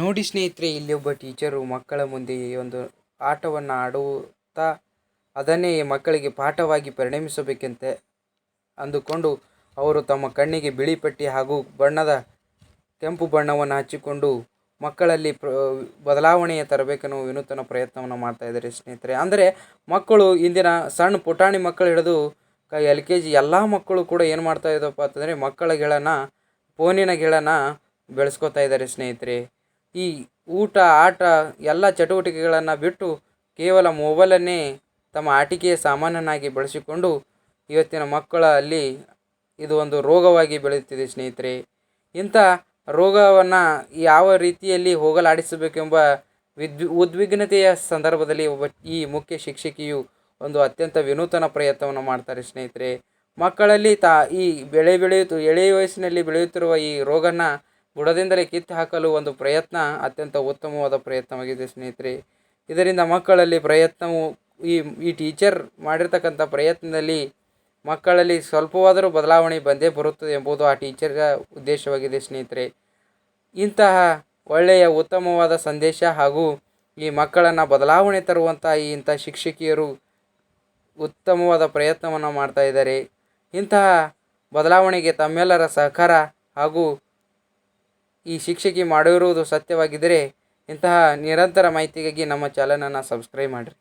ನೋಡಿ ಸ್ನೇಹಿತರೆ, ಇಲ್ಲಿ ಒಬ್ಬ ಟೀಚರು ಮಕ್ಕಳ ಮುಂದೆ ಈ ಒಂದು ಆಟವನ್ನು ಆಡುತ್ತಾ ಅದನ್ನೇ ಮಕ್ಕಳಿಗೆ ಪಾಠವಾಗಿ ಪರಿಣಮಿಸಬೇಕಂತೆ ಅಂದುಕೊಂಡು ಅವರು ತಮ್ಮ ಕಣ್ಣಿಗೆ ಬಿಳಿ ಪಟ್ಟಿ ಹಾಗೂ ಬಣ್ಣದ ಕೆಂಪು ಬಣ್ಣವನ್ನು ಹಚ್ಚಿಕೊಂಡು ಮಕ್ಕಳಲ್ಲಿ ಪ್ರ, ಬದಲಾವಣೆಯ ತರಬೇಕೆನ್ನುವ ವಿನೂತನ ಪ್ರಯತ್ನವನ್ನು ಮಾಡ್ತಾ ಇದ್ದಾರೆ ಸ್ನೇಹಿತರೆ. ಅಂದರೆ ಮಕ್ಕಳು ಇಂದಿನ ಸಣ್ಣ ಪುಟಾಣಿ ಮಕ್ಕಳು ಹಿಡಿದು ಎಲ್ ಕೆ ಜಿ ಎಲ್ಲ ಮಕ್ಕಳು ಕೂಡ ಏನು ಮಾಡ್ತಾ ಇದ್ದಪ್ಪ ಅಂತಂದರೆ ಮಕ್ಕಳ ಗೆಳನ, ಫೋನಿನ ಗೆಳನ ಬೆಳೆಸ್ಕೊತಾ ಇದ್ದಾರೆ ಸ್ನೇಹಿತರೆ. ಈ ಊಟ, ಆಟ ಎಲ್ಲ ಚಟುವಟಿಕೆಗಳನ್ನು ಬಿಟ್ಟು ಕೇವಲ ಮೊಬೈಲನ್ನೇ ತಮ್ಮ ಆಟಿಕೆಯ ಸಾಮಾನನ್ನಾಗಿ ಬಳಸಿಕೊಂಡು ಇವತ್ತಿನ ಮಕ್ಕಳಲ್ಲಿ ಇದು ಒಂದು ರೋಗವಾಗಿ ಬೆಳೆಯುತ್ತಿದೆ ಸ್ನೇಹಿತರೆ. ಇಂಥ ರೋಗವನ್ನು ಯಾವ ರೀತಿಯಲ್ಲಿ ಹೋಗಲಾಡಿಸಬೇಕೆಂಬ ವಿದ್ ಉದ್ವಿಗ್ನತೆಯ ಸಂದರ್ಭದಲ್ಲಿ ಒಬ್ಬ ಈ ಮುಖ್ಯ ಶಿಕ್ಷಕಿಯು ಒಂದು ಅತ್ಯಂತ ವಿನೂತನ ಪ್ರಯತ್ನವನ್ನು ಮಾಡ್ತಾರೆ ಸ್ನೇಹಿತರೆ. ಮಕ್ಕಳಲ್ಲಿ ತಾ, ಈ ಬೆಳೆ ಬೆಳೆಯುತ್ತ ಎಳೆಯ ವಯಸ್ಸಿನಲ್ಲಿ ಬೆಳೆಯುತ್ತಿರುವ ಈ ರೋಗನ ಬುಡದಿಂದಲೇ ಕಿತ್ತು ಹಾಕಲು ಒಂದು ಪ್ರಯತ್ನ, ಅತ್ಯಂತ ಉತ್ತಮವಾದ ಪ್ರಯತ್ನವಾಗಿದೆ ಸ್ನೇಹಿತರೆ. ಇದರಿಂದ ಮಕ್ಕಳಲ್ಲಿ ಪ್ರಯತ್ನವು, ಈ ಈ ಟೀಚರ್ ಮಾಡಿರ್ತಕ್ಕಂಥ ಪ್ರಯತ್ನದಲ್ಲಿ ಮಕ್ಕಳಲ್ಲಿ ಸ್ವಲ್ಪವಾದರೂ ಬದಲಾವಣೆ ಬಂದೇ ಬರುತ್ತದೆ ಎಂಬುದು ಆ ಟೀಚರ್ಗ ಉದ್ದೇಶವಾಗಿದೆ ಸ್ನೇಹಿತರೆ. ಇಂತಹ ಒಳ್ಳೆಯ, ಉತ್ತಮವಾದ ಸಂದೇಶ ಹಾಗೂ ಈ ಮಕ್ಕಳನ್ನು ಬದಲಾವಣೆ ತರುವಂಥ ಈ ಇಂಥ ಶಿಕ್ಷಕಿಯರು ಉತ್ತಮವಾದ ಪ್ರಯತ್ನವನ್ನು ಮಾಡ್ತಾ ಇದ್ದಾರೆ. ಇಂತಹ ಬದಲಾವಣೆಗೆ ತಮ್ಮೆಲ್ಲರ ಸಹಕಾರ ಹಾಗೂ ಈ ಶಿಕ್ಷಕಿ ಮಾಡಿರುವುದು ಸತ್ಯವಾಗಿದ್ದರೆ ಇಂತಹ ನಿರಂತರ ಮಾಹಿತಿಗಾಗಿ ನಮ್ಮ ಚಾನಲನ್ನು ಸಬ್ಸ್ಕ್ರೈಬ್ ಮಾಡಿರಿ.